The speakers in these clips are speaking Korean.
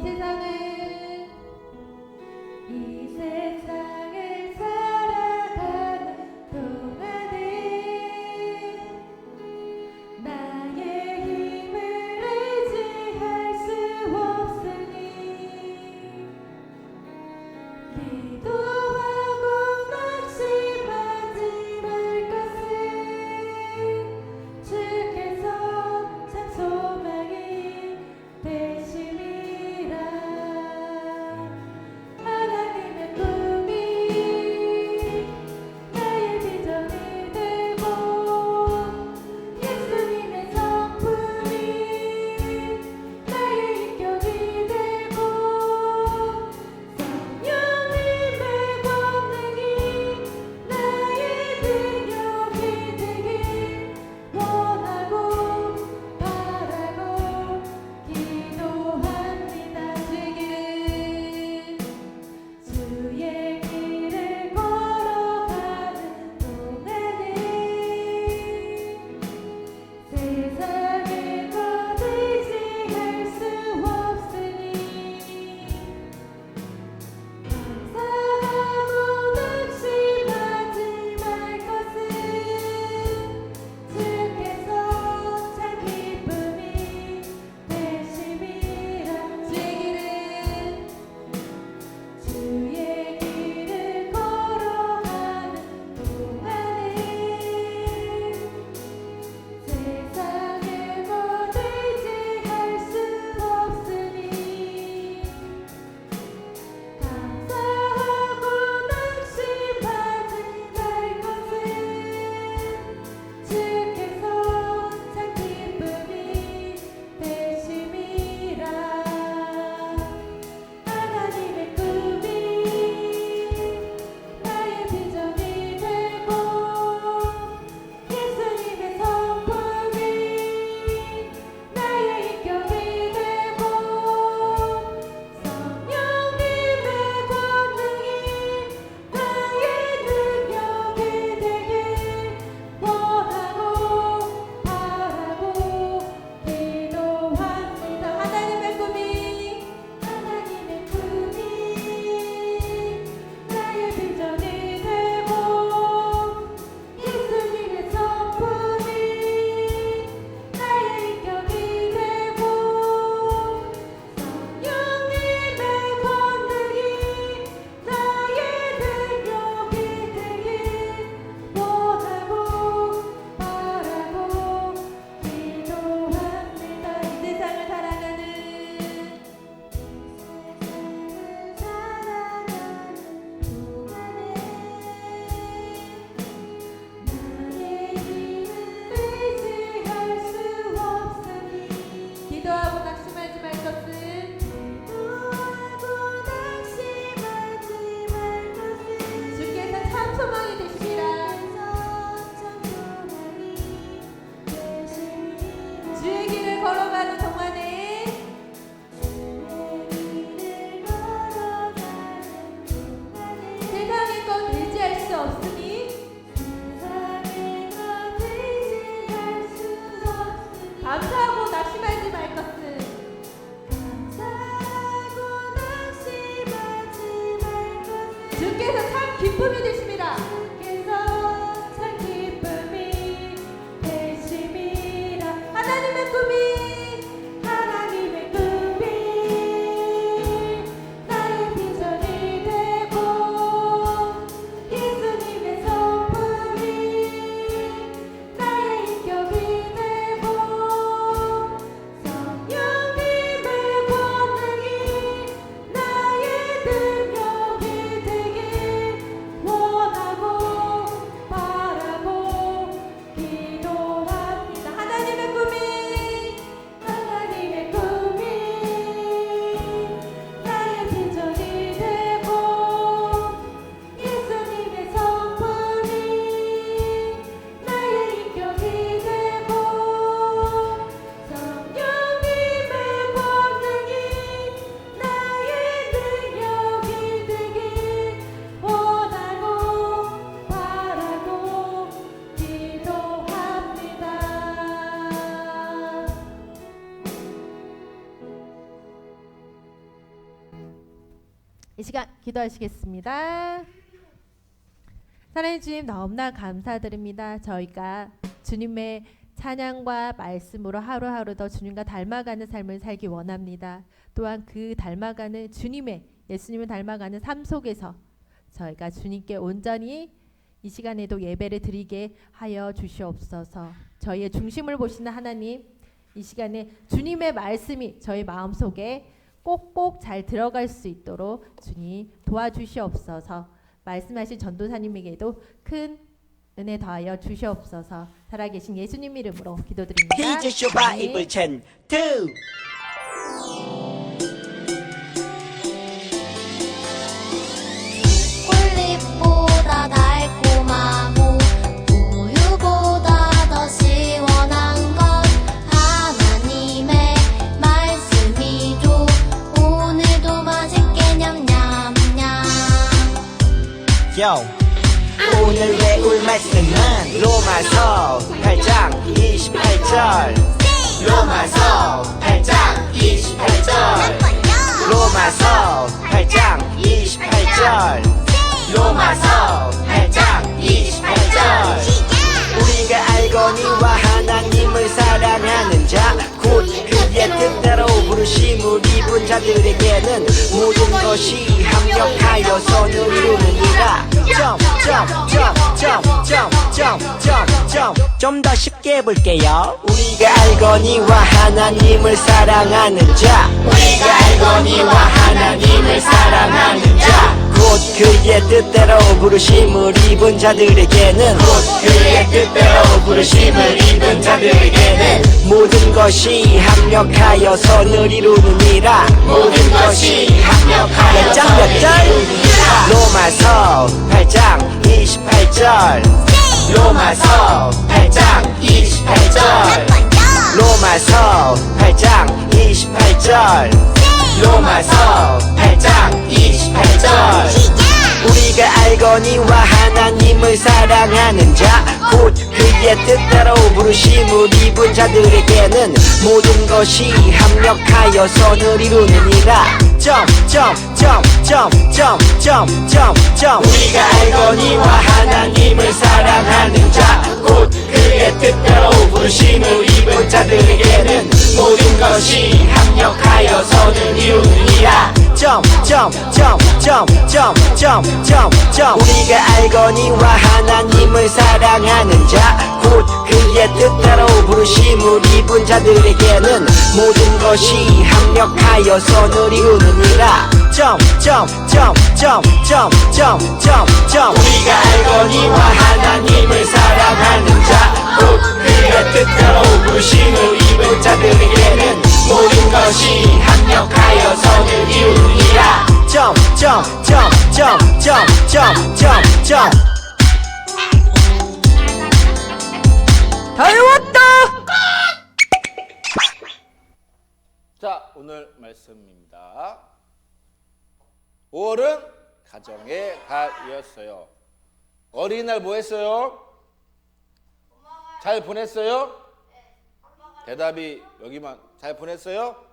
이 세상을 기도하시겠습니다. 사랑해 주님 너무나 감사드립니다. 저희가 주님의 찬양과 말씀으로 하루하루 더 주님과 닮아가는 삶을 살기 원합니다. 또한 그 닮아가는 주님의 예수님을 닮아가는 삶 속에서 저희가 주님께 온전히 이 시간에도 예배를 드리게 하여 주시옵소서. 저희의 중심을 보시는 하나님, 이 시간에 주님의 말씀이 저희 마음 속에 꼭꼭 잘 들어갈 수 있도록 주님 도와주시옵소서. 말씀하신 전도사님에게도 큰 은혜 더하여 주시옵소서. 살아계신 예수님 이름으로 기도드립니다. 히즈 쇼바 아 요. 오늘 배울 말씀은 로마서 8장 28절. 로마서 8장 28절. 로마서 8장 28절. 로마서 8장 28절. 우리가 알거니와 하나님을 사랑하는 자, 곧 그의 뜻대로 부르심을 입은 자들에게는 모든 것이 합력하여 선을 이루느니라. 점점점점점점점점 좀더 쉽게 해볼게요. 우리가 알거니와 하나님을 사랑하는 자, 우리가 알거니와 하나님을 사랑하는 자. 곧 그의 뜻대로 부르심을 입은 자들에게는 곧 그의 뜻대로 부르심을 입은 모든 것이 합력하여 선을 이루느니라. 모든 것이 합력하여 몇장 절? 로마서 8장 28절. 로마서 8장 28절. 로마서 8장 28절. 로마서 8장 28절 우리가 알거니와 하나님을 사랑하는 자. 곧 그의 뜻대로 부르심을 입은 자들에게는 모든 것이 합력하여 선을 이루느니라. 점점점점점점점 우리가 알거니와 하나님을 사랑하는 자. 곧 그의 뜻대로 부르심을 입은 자들에게는 모든 것이 합력하여 선을 이루느니라 점점점점점점점 우리가 알거니와 하나님을 사랑하는 자곧 그의 뜻대로 부르심을 입은 자들에게는 모든 것이 합력하여 선을 이루느니라 점점점점점점점 우리가 알거니와 하나님을 사랑하는 자곧 그의 뜻대로 부르심을 입은 자들에게는 모든 것이 합력하여 선을 이루느니라 점점점점점점점 다 외웠다. 자, 오늘 말씀입니다. 5월은 가정의 달이었어요. 어린이날 뭐 했어요? 잘 보냈어요? 대답이 여기만 잘 보냈어요?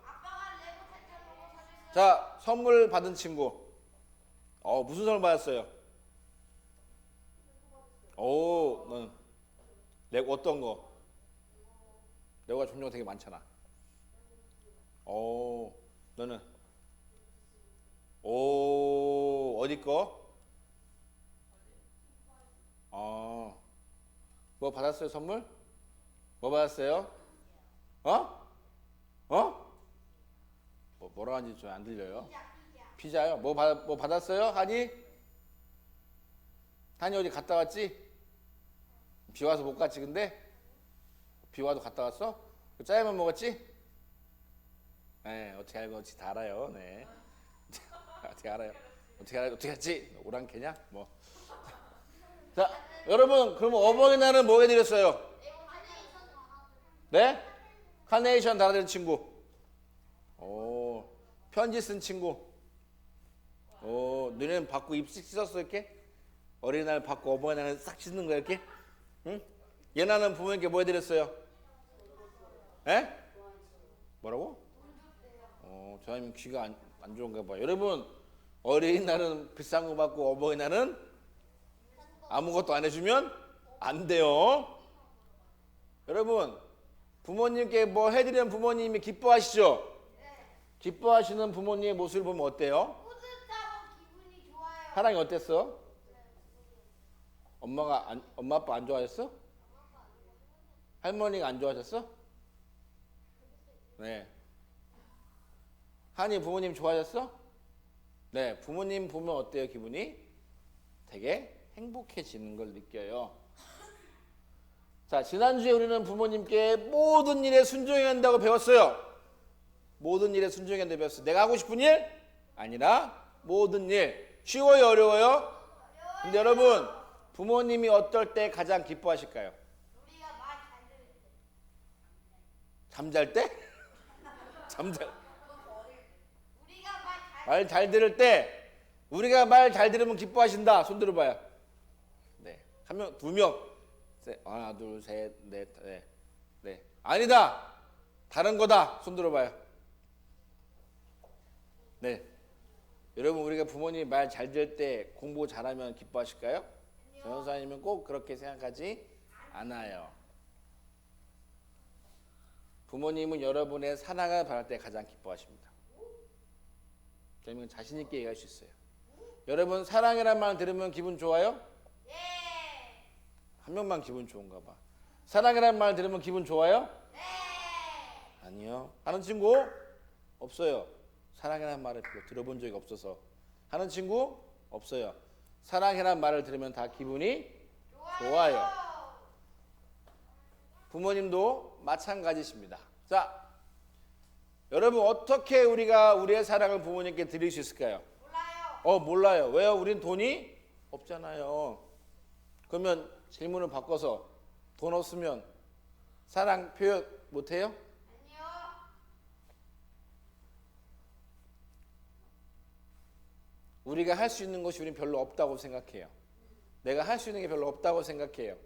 자, 선물 받은 친구. 어, 무슨 선물 받았어요? 오, 넌 레고 어떤 거? 레고가 종류가 되게 많잖아. 오, 너는? 오, 어디 거? 어, 뭐 받았어요, 선물? 뭐 받았어요? 어? 어? 뭐, 뭐라 하는지 좀 안 들려요? 피자, 요 뭐, 받, 뭐 받았어요? 하니? 하니 어디 갔다 왔지? 비 와서 못 갔지, 근데? 비 와도 갔다 왔어? 짜장면 먹었지? 네, 어떻게 알고 어찌 다 알아요. 네. 어떻게 알아요? 어떻게 알아요? 어떻게 했지? 오랑캐냐? 뭐. 자, 여러분, 그러면 어버이날은 뭐 해드렸어요? 네? 카네이션 달아드린 친구. 오, 편지 쓴 친구. 오, 너네는 받고 입식 씻었어, 이렇게? 어린이날 받고 어버이날은 싹 씻는 거야, 이렇게? 응? 예나는 부모님께 뭐 해드렸어요? 에? 뭐라고? 어, 저님 귀가 안, 안 좋은가 봐요. 여러분, 어린이날은 비싼 거 받고 어버이날은 아무것도 안 해주면 안 돼요. 여러분 부모님께 뭐 해드리면 부모님이 기뻐하시죠? 기뻐하시는 부모님의 모습을 보면 어때요? 사랑이 어땠어? 엄마가 안, 엄마 아빠 안 좋아하셨어? 할머니가 안 좋아하셨어? 네. 한이 부모님 좋아하셨어? 네. 부모님 보면 어때요 기분이? 되게 행복해지는 걸 느껴요. 자 지난주에 우리는 부모님께 모든 일에 순종해야 한다고 배웠어요. 모든 일에 순종해야 한다고 배웠어요. 내가 하고 싶은 일 아니라 모든 일. 쉬워요 어려워요? 근데 여러분 부모님이 어떨 때 가장 기뻐하실까요? 잠잘 때? 잠잘 말 잘 들을 때 우리가 말 잘 들으면 기뻐하신다. 손 들어봐요. 네, 한 명, 두 명, 셋, 하나, 둘, 셋, 넷, 네, 네. 아니다. 다른 거다. 손 들어봐요. 네. 여러분 우리가 부모님 말 잘 들을 때 공부 잘하면 기뻐하실까요? 전도사님은 꼭 그렇게 생각하지 않아요. 부모님은 여러분의 사랑을 받을 때 가장 기뻐하십니다. 저희는 자신 있게 얘기할 수 있어요. 여러분 사랑이란 말 들으면 기분 좋아요? 한 명만 기분 좋은가 봐. 사랑이란 말 들으면 기분 좋아요? 아니요. 하는 친구 없어요. 사랑이라는 말을 들어본 적이 없어서 하는 친구 없어요. 사랑이라는 말을 들으면 다 기분이 좋아요. 부모님도 마찬가지십니다. 자, 여러분 어떻게 우리가 우리의 사랑을 부모님께 드릴 수 있을까요? 몰라요. 어, 몰라요. 왜요? 우린 돈이 없잖아요. 그러면 질문을 바꿔서 돈 없으면 사랑 표현 못 해요? 우리가 할 수 있는 것이 우린 별로 없다고 생각해요. 내가 할 수 있는 게 별로 없다고 생각해요.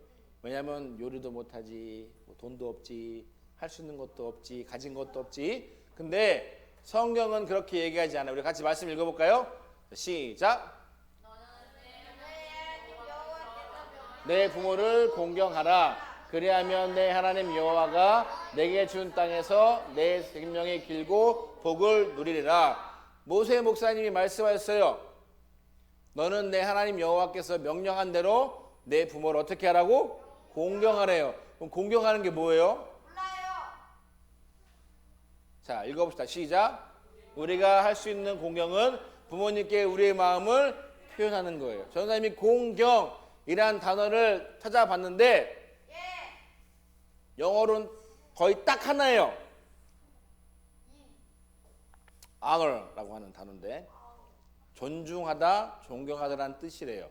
왜냐하면 요리도 못하지, 뭐 돈도 없지, 할 수 있는 것도 없지, 가진 것도 없지. 근데 성경은 그렇게 얘기하지 않아요. 우리 같이 말씀 읽어볼까요? 자, 시작. 내 부모를 공경하라. 그리하면 내 하나님 여호와가 내게 준 땅에서 내 생명이 길고 복을 누리리라. 모세 목사님이 말씀하셨어요. 너는 내 하나님 여호와께서 명령한 대로 내 부모를 어떻게 하라고? 공경하래요. 그럼 공경하는 게 뭐예요? 자, 읽어봅시다. 시작. 우리가 할 수 있는 공경은 부모님께 우리의 마음을 표현하는 거예요. 전사님이 공경 이란 단어를 찾아봤는데 영어로는 거의 딱 하나예요. honor라고 하는 단어인데 존중하다, 존경하다라는 뜻이래요.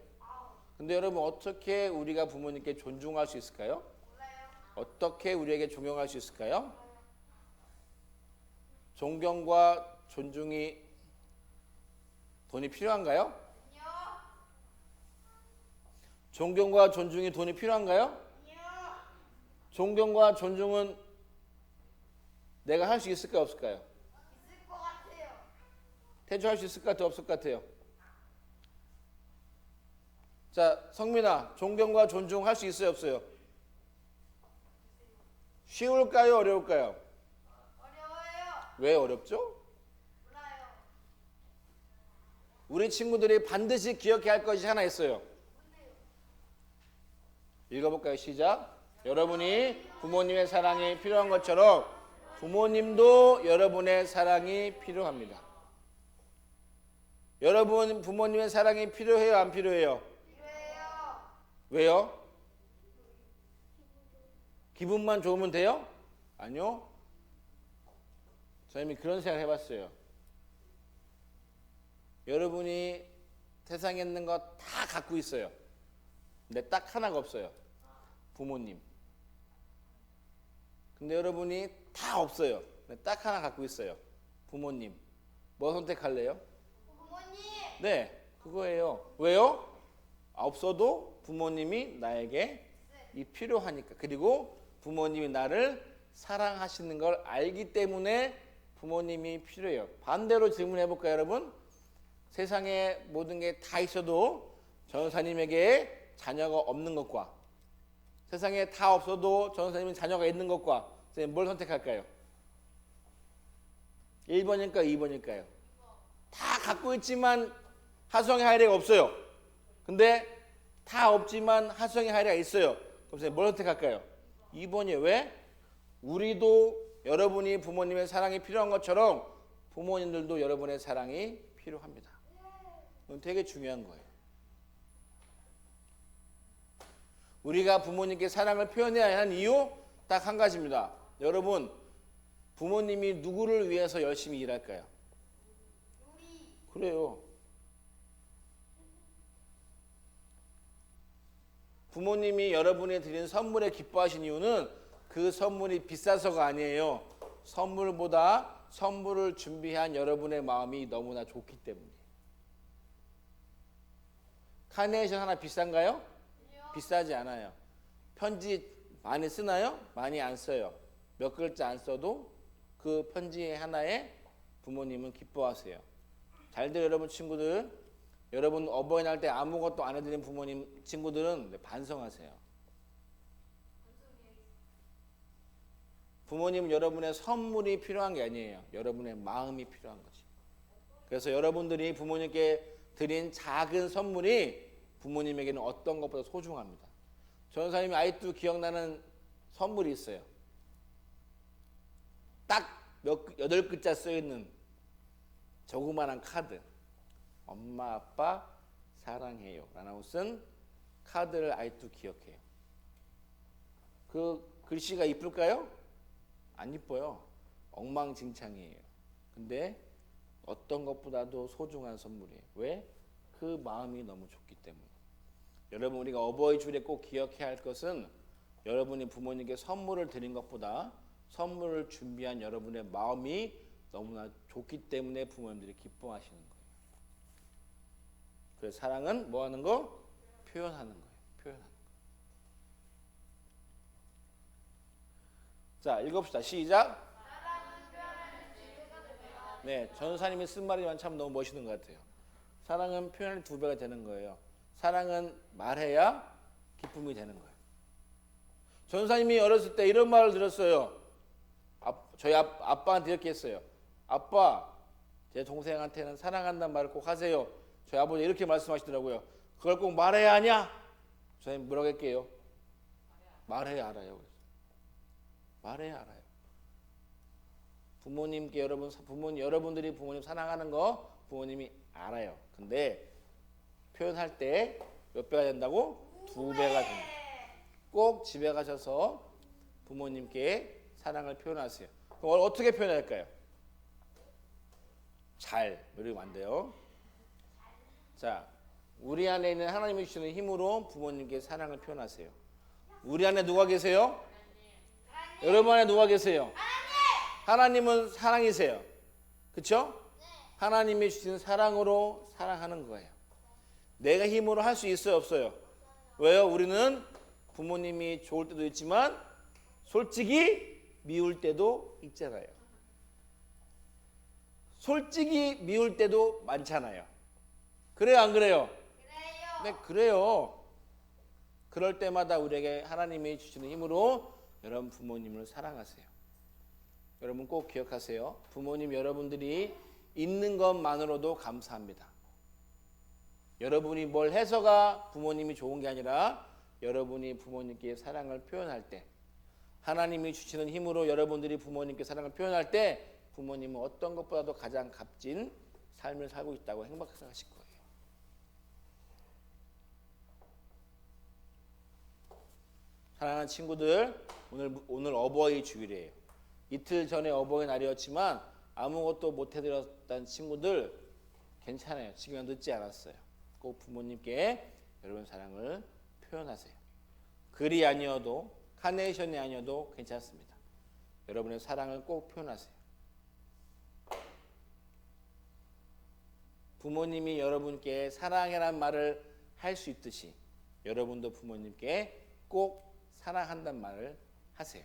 근데 여러분 어떻게 우리가 부모님께 존중할 수 있을까요? 어떻게 우리에게 존경할 수 있을까요? 존경과 존중이 돈이 필요한가요? 존경과 존중이 돈이 필요한가요? 존경과 존중은 내가 할 수 있을까요? 없을까요? 태주할 수 있을 것 같아요? 없을 것 같아요? 자, 성민아, 존경과 존중 할 수 있어요? 없어요? 쉬울까요? 어려울까요? 왜 어렵죠? 우리 친구들이 반드시 기억해야 할 것이 하나 있어요. 읽어볼까요? 시작. 여러분이 부모님의 사랑이 필요한 것처럼 부모님도 여러분의 사랑이 필요합니다. 여러분 부모님의 사랑이 필요해요? 안 필요해요? 필요해요. 왜요? 기분만 좋으면 돼요? 아니요. 저희는 그런 생각 해봤어요. 여러분이 세상에 있는 거 다 갖고 있어요. 근데 딱 하나가 없어요. 부모님. 근데 여러분이 다 없어요. 근데 딱 하나 갖고 있어요. 부모님. 뭐 선택할래요? 네, 그거예요. 왜요? 없어도 부모님이 나에게 이 필요하니까. 그리고 부모님이 나를 사랑하시는 걸 알기 때문에 부모님이 필요해요. 반대로 질문해 볼까요, 여러분? 세상에 모든 게 다 있어도 전사님에게 자녀가 없는 것과 세상에 다 없어도 전사님은 자녀가 있는 것과 선생님 뭘 선택할까요? 1번일까요? 2번일까요? 다 갖고 있지만 하수성의 하이레가 없어요. 근데 다 없지만 하수성의 하이레가 있어요. 그럼 선생님 뭘 선택할까요? 2번이에요. 왜? 우리도 여러분이 부모님의 사랑이 필요한 것처럼 부모님들도 여러분의 사랑이 필요합니다. 되게 중요한 거예요. 우리가 부모님께 사랑을 표현해야 하는 이유 딱 한 가지입니다. 여러분, 부모님이 누구를 위해서 열심히 일할까요? 그래요. 부모님이 여러분이 드린 선물에 기뻐하신 이유는 그 선물이 비싸서가 아니에요. 선물보다 선물을 준비한 여러분의 마음이 너무나 좋기 때문이에요. 카네이션 하나 비싼가요? 비싸지 않아요. 편지 많이 쓰나요? 많이 안 써요. 몇 글자 안 써도 그 편지 하나에 부모님은 기뻐하세요. 잘들 여러분 친구들, 여러분 어버이날 때 아무것도 안 해드린 부모님 친구들은 반성하세요. 부모님은 여러분의 선물이 필요한 게 아니에요. 여러분의 마음이 필요한 거지. 그래서 여러분들이 부모님께 드린 작은 선물이 부모님에게는 어떤 것보다 소중합니다. 전사님이 아직도 기억나는 선물이 있어요. 딱 몇 여덟 글자 써 있는 조그만한 카드. 엄마 아빠 사랑해요. 라고 쓴 카드를 아직도 기억해요. 그 글씨가 이쁠까요? 안 이뻐요. 엉망진창이에요. 근데 어떤 것보다도 소중한 선물이에요. 왜? 그 마음이 너무 좋기 때문에. 여러분 우리가 어버이 줄에 꼭 기억해야 할 것은 여러분이 부모님께 선물을 드린 것보다 선물을 준비한 여러분의 마음이 너무나 좋기 때문에 부모님들이 기뻐하시는 거예요. 그래서 사랑은 뭐 하는 거? 표현하는 거예요. 표현하는 거. 자, 읽읍시다. 시작. 네, 전사님이 쓴 말이 참 너무 멋있는 것 같아요. 사랑은 표현이 두 배가 되는 거예요. 사랑은 말해야 기쁨이 되는 거예요. 전사님이 어렸을 때 이런 말을 들었어요. 아, 저희 아, 아빠한테 이렇게 했어요. 아빠, 제 동생한테는 사랑한다는 말을 꼭 하세요. 저희 아버지 이렇게 말씀하시더라고요. 그걸 꼭 말해야 하냐? 저희 뭐라고 할게요? 말해야 알아요. 말해야 알아요. 부모님께 여러분 부모님 여러분들이 부모님 사랑하는 거 부모님이 알아요. 근데 표현할 때 몇 배가 된다고? 두 배가 된다. 꼭 집에 가셔서 부모님께 사랑을 표현하세요. 그럼 어떻게 표현할까요? 잘 이러면 안 돼요. 자, 우리 안에 있는 하나님이 주시는 힘으로 부모님께 사랑을 표현하세요. 우리 안에 누가 계세요? 여러분 안에 누가 계세요? 하나님 은 사랑이세요. 그렇죠? 하나님이 주신 사랑으로 사랑하는 거예요. 내가 힘으로 할 수 있어요, 없어요? 왜요? 우리는 부모님이 좋을 때도 있지만 솔직히 미울 때도 있잖아요. 솔직히 미울 때도 많잖아요. 그래요, 안 그래요? 그래요. 네, 그래요. 그럴 때마다 우리에게 하나님이 주시는 힘으로 여러분 부모님을 사랑하세요. 여러분 꼭 기억하세요. 부모님 여러분들이 있는 것만으로도 감사합니다. 여러분이 뭘 해서가 부모님이 좋은 게 아니라 여러분이 부모님께 사랑을 표현할 때 하나님이 주시는 힘으로 여러분들이 부모님께 사랑을 표현할 때 부모님은 어떤 것보다도 가장 값진 삶을 살고 있다고 행복하실 거예요. 사랑하는 친구들, 오늘 오늘 어버이 주일이에요. 이틀 전에 어버이 날이었지만 아무것도 못 해드렸던 친구들 괜찮아요. 지금 늦지 않았어요. 꼭 부모님께 여러분 사랑을 표현하세요. 글이 아니어도 카네이션이 아니어도 괜찮습니다. 여러분의 사랑을 꼭 표현하세요. 부모님이 여러분께 사랑해란 말을 할 수 있듯이 여러분도 부모님께 꼭 사랑한단 말을 하세요.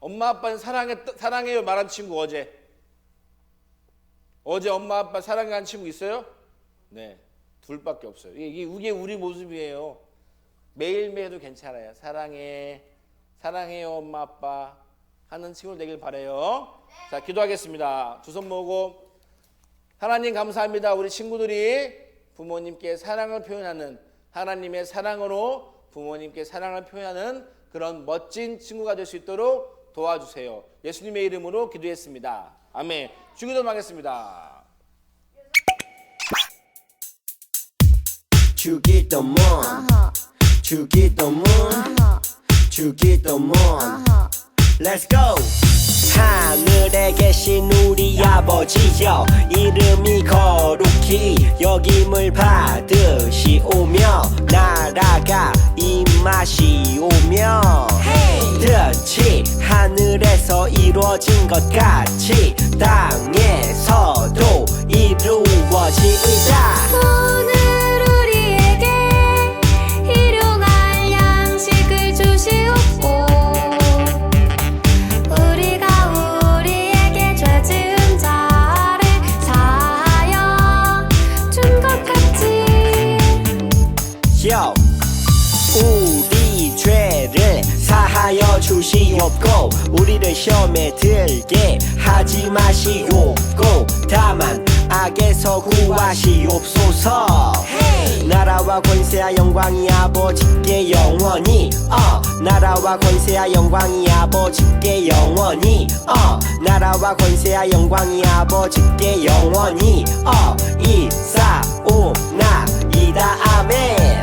엄마 아빠는 사랑해 사랑해요 말한 친구 어제 어제 엄마 아빠 사랑하는 친구 있어요? 네, 둘밖에 없어요. 이게, 이게 우리 모습이에요. 매일매일도 괜찮아요. 사랑해, 사랑해요, 엄마, 아빠 하는 친구들 되길 바래요. 자, 기도하겠습니다. 두 손 모으고 하나님 감사합니다. 우리 친구들이 부모님께 사랑을 표현하는 하나님의 사랑으로 부모님께 사랑을 표현하는 그런 멋진 친구가 될 수 있도록 도와주세요. 예수님의 이름으로 기도했습니다. 아멘. 주기도 하겠습니다. 주기도문 아하. 주기도문 아하. 주기도문 아하. Let's go. 하늘에 계신 우리 아버지여 이름이 거룩히 여김을 받으시오며 나라가 임하시오며. 뜻이 하늘에서 이루어진 것 같이 땅에서도 이루어지 권세야 영광이 아버지께 영원히 어 나라와 권세야 영광이 아버지께 영원히 어 나라와 권세야 영광이 아버지께 영원히 어 이사오나 이다. 아멘.